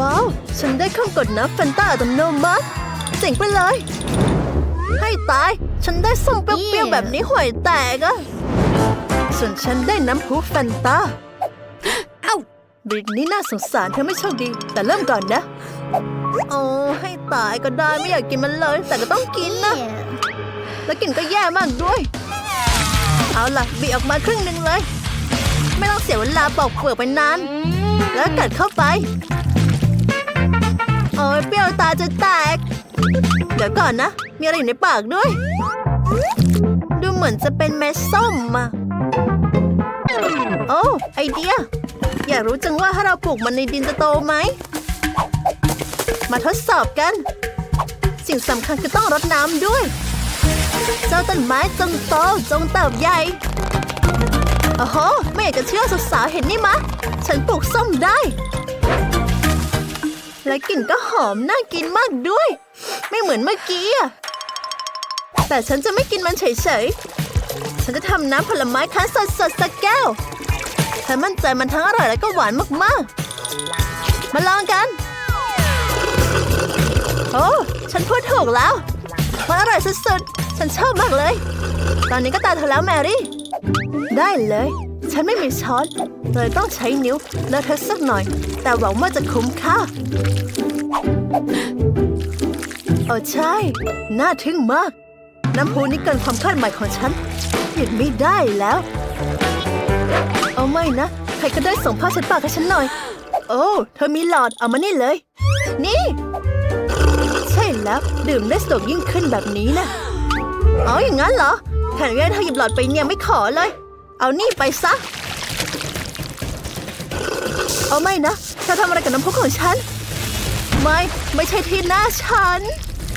ว้าว ฉันได้เครื่องกดน้ำแฟนต้าอัตโนมัติเจ๋งไปเลย ให้ตาย ฉันได้ส้มเปรี้ยวๆแบบนี้ห่วยแตกอะส่วนฉันได้น้ำพุแฟนต้าเอ้าบริตนี่น่าสงสารเธอไม่โชคดี แต่เริ่มก่อนนะโอ้ให้ตายก็ได้ไม่อยากกินมันเลย แต่ก็ต้องกินนะ แล้วกลิ่นก็แย่มากด้วย เอาล่ะบีออกมาครึ่งหนึ่งเลย ไม่ต้องเสียเวลาปอกเปลือกไปนาน แล้วกัดเข้าไป โอ้ยเปรี้ยวตาจะแตก เดี๋ยวก่อนนะ มีอะไรอยู่ในปากด้วย ดูเหมือนจะเป็นเม็ดส้มอะโอ้ไอเดีย อยากรู้จังว่าถ้าเราปลูกมันในดินจะโตไหม มาทดสอบกัน สิ่งสำคัญคือต้องรดน้ำด้วย เจ้าต้นไม้จงโตจงเติบใหญ่โอ้โห ไม่อยากจะเชื่อสาวๆเห็นนี่มะ ฉันปลูกส้มได้ และกลิ่นก็หอมน่ากินมากด้วย ไม่เหมือนเมื่อกี้อะแต่ฉันจะไม่กินมันเฉยๆ ฉันจะทำน้ำผลไม้คั้นสดๆสักแก้ว ฉันมั่นใจมันทั้งอร่อยและก็หวานมากๆ มาลองกัน โอ้ ฉันพูดถูกแล้ว มันอร่อยสุดๆ ฉันชอบมากเลย ตอนนี้ก็ตาเธอแล้วแมรี่ ได้เลย ฉันไม่มีช้อน เลยต้องใช้นิ้วแล้วเธอสักหน่อย แต่หวังว่าจะคุ้มค่าโอ้ใช่ น่าทึ่งมาก น้ำพุนี่เกินความคาดหมายของฉันหยุดไม่ได้แล้ว เอาไม่นะ ใครก็ได้ส่งผ้าเช็ดปากให้ฉันหน่อย โอ้ เธอมีหลอดเอามานี่เลย นี่ ใช่แล้วดื่มได้สะดวกยิ่งขึ้นแบบนี้นะอ๋ออย่างนั้นเหรอแถมยังเธอหยิบหลอดไปเนี่ยไม่ขอเลย นี่ไปซะ เอาไม่นะเธอทำอะไรกับน้ำพุของฉัน ไม่ ไม่ใช่ที่หน้าฉัน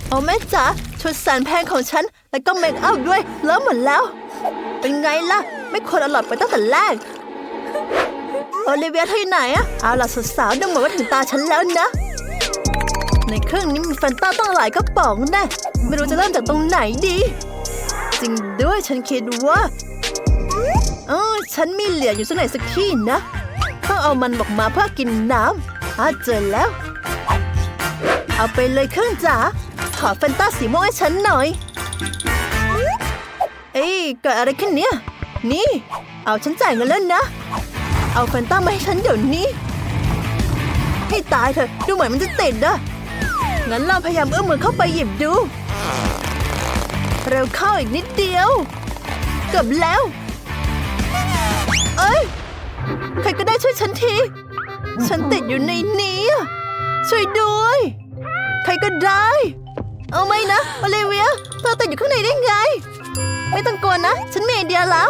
โอ้แม่จ๋าชุดแสนแพงของฉัน แล้วก็เมคอัพด้วยเลอะหมดแล้ว เป็นไงล่ะ ไม่ควรเอาหลอดไปตั้งแต่แรกโอลิเวียเธออยู่ไหนอะเอาล่ะสาวๆดูเหมือนว่าถึงตาฉันแล้วนะ ในเครื่องนี้มีแฟนต้าต้องหลายกระป๋องแนะไม่รู้จะเริ่มจากตรงไหนดี จริงด้วยฉันคิดว่า เออฉันมีเหรียอยู่ที่ไหนสักที่นะต้องเอามันออกมาเพื่อกินน้ำอะเจอแล้ว เอาไปเลยเครื่องจ๋าขอแฟนต้าสีม่วงให้ฉันหน่อย เอ้ยเกิดอะไรขึ้นเนี่ย นี่ เอาฉันจ่ายเงินแล้วนะ เอาแฟนต้ามาให้ฉันเดี๋ยวนี้ ให้ตายเถอะดูเหมือนมันจะติดอะงั้นเราพยายามเอื้อมมือเข้าไปหยิบดู เร็วเข้าอีกนิดเดียว เกือบแล้ว เอ้ย ใครก็ได้ช่วยฉันที ฉันติดอยู่ในนี้ ช่วยด้วย ใครก็ได้ เอาไม่นะโอลิเวีย เธอติดอยู่ข้างในได้ไง ไม่ต้องกลัวนะ ฉันมีไอเดียแล้ว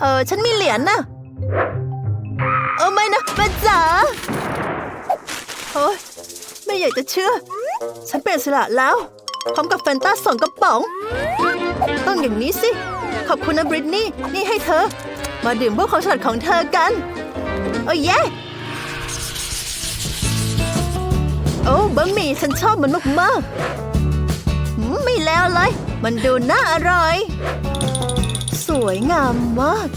เออ ฉันมีเหรียญนะเออไม่นะแม่จ๋าโอ้ยไม่อยากจะเชื่อ ฉันเป็นสระแล้ว พร้อมกับแฟนตาสองกระป๋อง ต้องอย่างนี้สิ ขอบคุณนะบริตนี่ นี่ให้เธอ มาดื่มพวกของฉลาดของเธอกัน โอ้เย้โอ้บะหมี่ฉันชอบมันมากๆอืมไม่แล้วเลย มันดูน่าอร่อย สวยงามมาก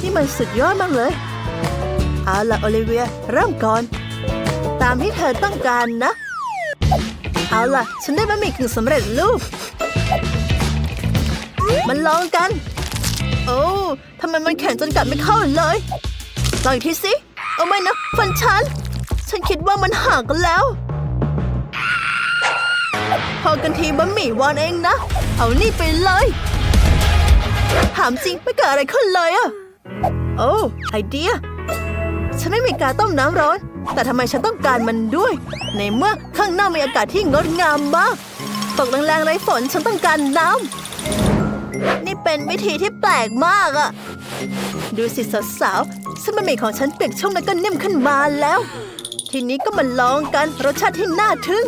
นี่มันสุดยอดมากเลย เอาละโอลิเวีย เริ่มก่อน ตามที่เธอต้องการนะ เอาล่ะ ฉันได้บะหมี่กึ่งสำเร็จรูปมันลองกัน โอ้ทำไมมันแข็งจนกัดไม่เข้าเลยลองอีกทีสิเอาไม่นะฟันฉัน ฉันคิดว่ามันหักแล้ว พอกันทีบะหมี่วานเองนะ เอานี่ไปเลย ถามจริงไม่เกิดอะไรขึ้นเลยอะโอ้ไอเดีย ฉันไม่มีการต้มน้ำร้อน แต่ทำไมฉันต้องการมันด้วย ในเมื่อข้างหนอกมีอากาศที่งดงามมากตกแรงๆไรฝนฉันต้องการน้ำ นี่เป็นวิธีที่แปลกมากอะดูสิสาวๆซึ่งบะหมี่ของฉันเปียกชุ่มแล้วก็นิ่มขึ้นมาแล้ว ทีนี้ก็มาลองกันรสชาติที่น่าทึ่ง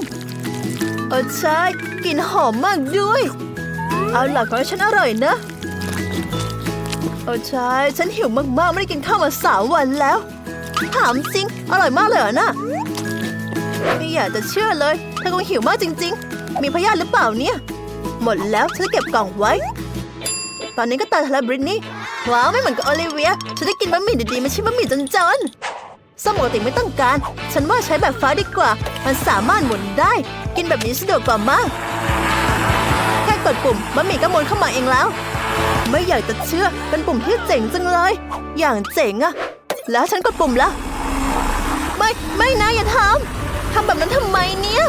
เออใช่กลิ่นหอมมากด้วย เอาล่ะขอให้ฉันอร่อยนะโอ้ใช่ฉันหิวมากๆ ไม่ได้กินข้าวมาสามวันแล้ว ถามจริง อร่อยมากเลยเหรอน่ะไม่อยากจะเชื่อเลยเธอคงหิวมากจริง ๆ มีพยาธิหรือเปล่าเนี่ย หมดแล้วฉันเก็บกล่องไว้ ตอนนี้ก็ตาเธอแล้วบริตนี่ว้าวไม่เหมือนกับโอลิเวีย ฉันได้กินบะหมี่ดีๆไม่ใช่บะหมี่จนๆสมปกติไม่ต้องการ ฉันว่าใช้แบบฟ้าดีกว่า มันสามารถหมุนได้ กินแบบนี้สะดวกกว่ามาก แค่กดปุ่มบะหมี่ก็หมุนเข้ามาเองแล้ว ไม่อยากจะเชื่อเป็นปุ่มที่เจ๋งจังเลย อย่างเจ๋งอะแล้วฉันกดปุ่มแล้วไม่ไม่นะอย่าทำทำแบบนั้นทำไมเนี่ย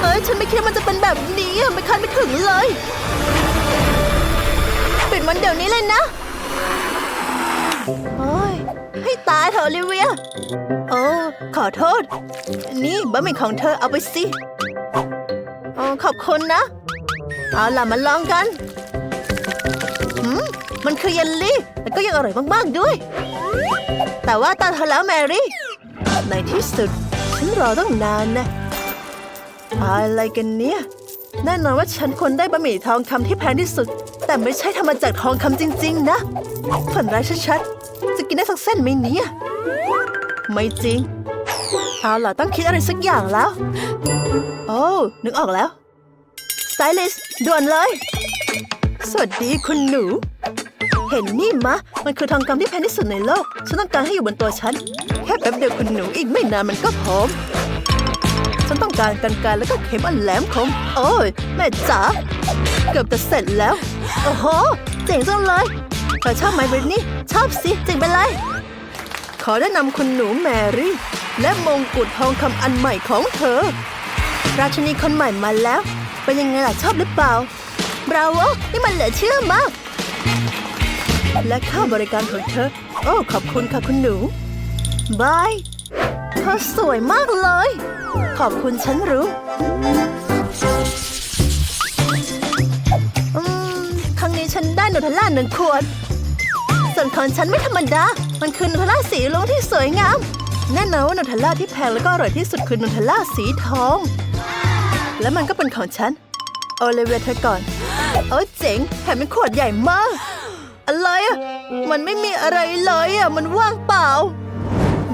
เอ้ยฉันไม่คิดว่ามันจะเป็นแบบนี้ไม่คาดไม่ถึงเลย มันเดี๋ยวนี้เลยนะโอ้ยให้ตายเถอะลิเวีย โอ้ขอโทษ นี่บะหมี่ของเธอเอาไปสิโอ้ขอบคุณนะ เอาล่ะมาลองกันหืมมันคือเยลลี่แล้วก็ยังอร่อยมากๆด้วย แต่ว่าตาเธอแล้วแมรี่ ในที่สุด ฉันรอต้องนานนะ อะไรกันเนี่ย แน่นอนว่าฉันควรได้บะหมี่ทองคำที่แพงที่สุด แต่ไม่ใช่ทำมาจากทองคำจริง ๆ นะฝันร้ายชัดๆ จะกินได้สักเส้นไหมเนี่ย ไม่จริง เอาล่ะต้องคิดอะไรสักอย่างแล้ว โอ้นึกออกแล้ว สไตลิสด่วนเลย สวัสดีคุณหนู เห็นนี่มะ มันคือทองคำที่แพงที่สุดในโลก ฉันต้องการให้อยู่บนตัวฉัน แค่แป๊บเดียวคุณหนูอีกไม่นานมันก็พร้อมฉันต้องการกันไกรแล้วก็เข็มอันแหลมคม โอ้ยแม่จ๋า เกือบจะเสร็จแล้ว โอ้โห เจ๋งจังเลยเธอชอบไหมบรินี่ ชอบสิ เจ๋งไปเลย ขอแนะนำคุณหนูแมรี่ และมงกุฎทองคำอันใหม่ของเธอ ราชินีคนใหม่มาแล้ว เป็นยังไงล่ะชอบหรือเปล่าบราโวนี่มันเหลือเชื่อมาก และค่าบริการของเธอ โอ้ขอบคุณค่ะคุณหนูบายเธอสวยมากเลย ขอบคุณฉันรู้ นูเทลล่าหนึ่งขวด ส่วนของฉันไม่ธรรมดา มันคือนูเทลล่าสีลุงที่สวยงาม แน่นอนว่านูเทลล่าที่แพงแล้วก็อร่อยที่สุดคือนูเทลล่าสีทอง และมันก็เป็นของฉัน โอเลเวเธอก่อน โอ้เจ๋งแถมเป็นขวดใหญ่มาก อะไรอะ มันไม่มีอะไรเลยอะ มันว่างเปล่า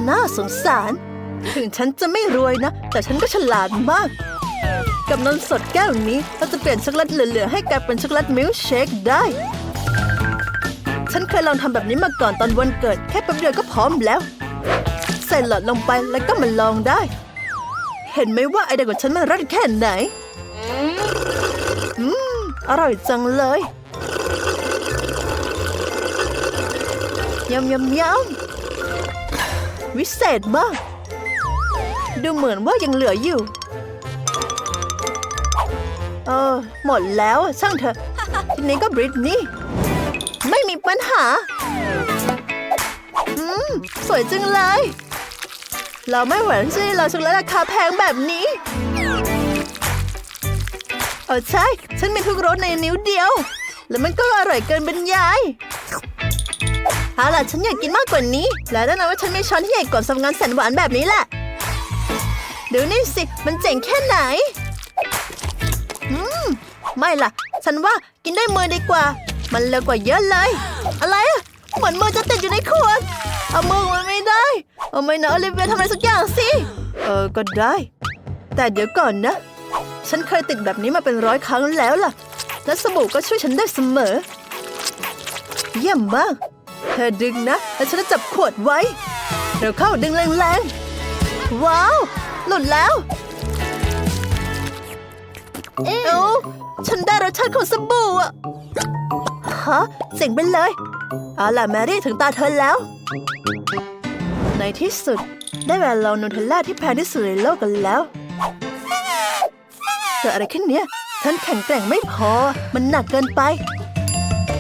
น่าสงสาร ถึงฉันจะไม่รวยนะ แต่ฉันก็ฉลาดมากกับนมสดแก้วนี้เราจะเปลี่ยนช็อกโกแลตเหลือๆให้กลายเป็นช็อกโกแลตมิลค์เชคได้ ฉันเคยลองทำแบบนี้มาก่อนตอนวันเกิด แค่แป๊บเดียวก็พร้อมแล้ว ใส่หลอดลงไปแล้วก็มาลองได้ เห็นไหมว่าไอเดียของฉันมันรัดแค่ไหน อืม อร่อยจังเลยยำยำยำวิเศษมาก ดูเหมือนว่ายังเหลืออยู่ เออ หมดแล้วช่างเถอะ ทีนี้ก็บริตนี่ อืม สวยจังเลย เราไม่หวแล้วสิเราช็อกโกแลตราคาแพงแบบนี้เออใช่ ฉันมีทุกรสในนิ้วเดียว แล้วมันก็อร่อยเกินบรรยายเอาล่ะฉันอยากกินมากกว่านี้ และแน่นอนว่าฉันมีช้อนที่ใหญ่กว่าสำหรับงานแสนหวานแบบนี้แหละดูนี่สิ มันเจ๋งแค่ไหน อืม ไม่ล่ะ ฉันว่ากินด้วยมือดีกว่า มันเร็วกว่าเยอะเลย อะไรอะเหมือนมือจะติดอยู่ในขวดเอามือมันไม่ได้ เอาไม่นะโอลิเวียทำอะไรสักอย่างสิ เออ ก็ได้ แต่เดี๋ยวก่อนนะ ฉันเคยติดแบบนี้มาเป็นร้อยครั้งแล้วล่ะ และสบู่ก็ช่วยฉันได้เสมอ เยี่ยมมาก เธอดึงนะ แล้วฉันจะจับขวดไว้ เดี๋ยวเข้าดึงแรงๆ ว้าว หลุดแล้ว เอ้าฉันได้รสชาติของสบู่อะ ฮะเจ๋งไปเลย เอาล่ะแมรี่ถึงตาเธอแล้ว ในที่สุดได้เวลาลองนูเทลล่าที่แพงที่สุดในโลกกันแล้วเกิดอะไรขึ้นเนี่ยฉันแข็งแกร่งไม่พอ มันหนักเกินไป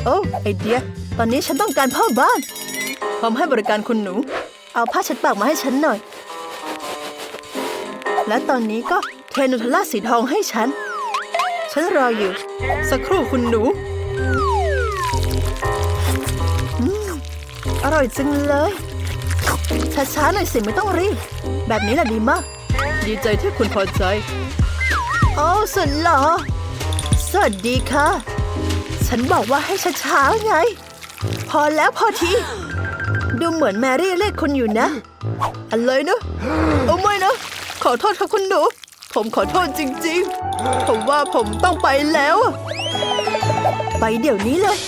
โอ้ไอเดีย ตอนนี้ฉันต้องการพ่อบ้าน พร้อมให้บริการคุณหนู เอาผ้าเช็ดปากมาให้ฉันหน่อย และตอนนี้ก็เทนูเทลล่าสีทองให้ฉัน ฉันรออยู่ สักครู่คุณหนู อร่อยจังเลยช้าๆหน่อยสิไม่ต้องรีบ แบบนี้แหละดีมาก ดีใจที่คุณพอใจ โอ้สุดหล่อสวัสดีค่ะ ฉันบอกว่าให้ช้าๆไง พอแล้วพอที ดูเหมือนแมรี่เรียกคุณอยู่นะ อะไรนะโอ้ไม่นะ ขอโทษค่ะคุณหนู ผมขอโทษจริง ๆ ผมว่าผมต้องไปแล้ว ไปเดี๋ยวนี้เลย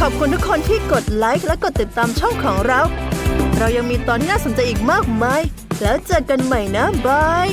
ขอบคุณทุกคนที่กดไลค์และกดติดตามช่องของเรา เรายังมีตอนที่น่าสนใจอีกมากมาย แล้วเจอกันใหม่นะบาย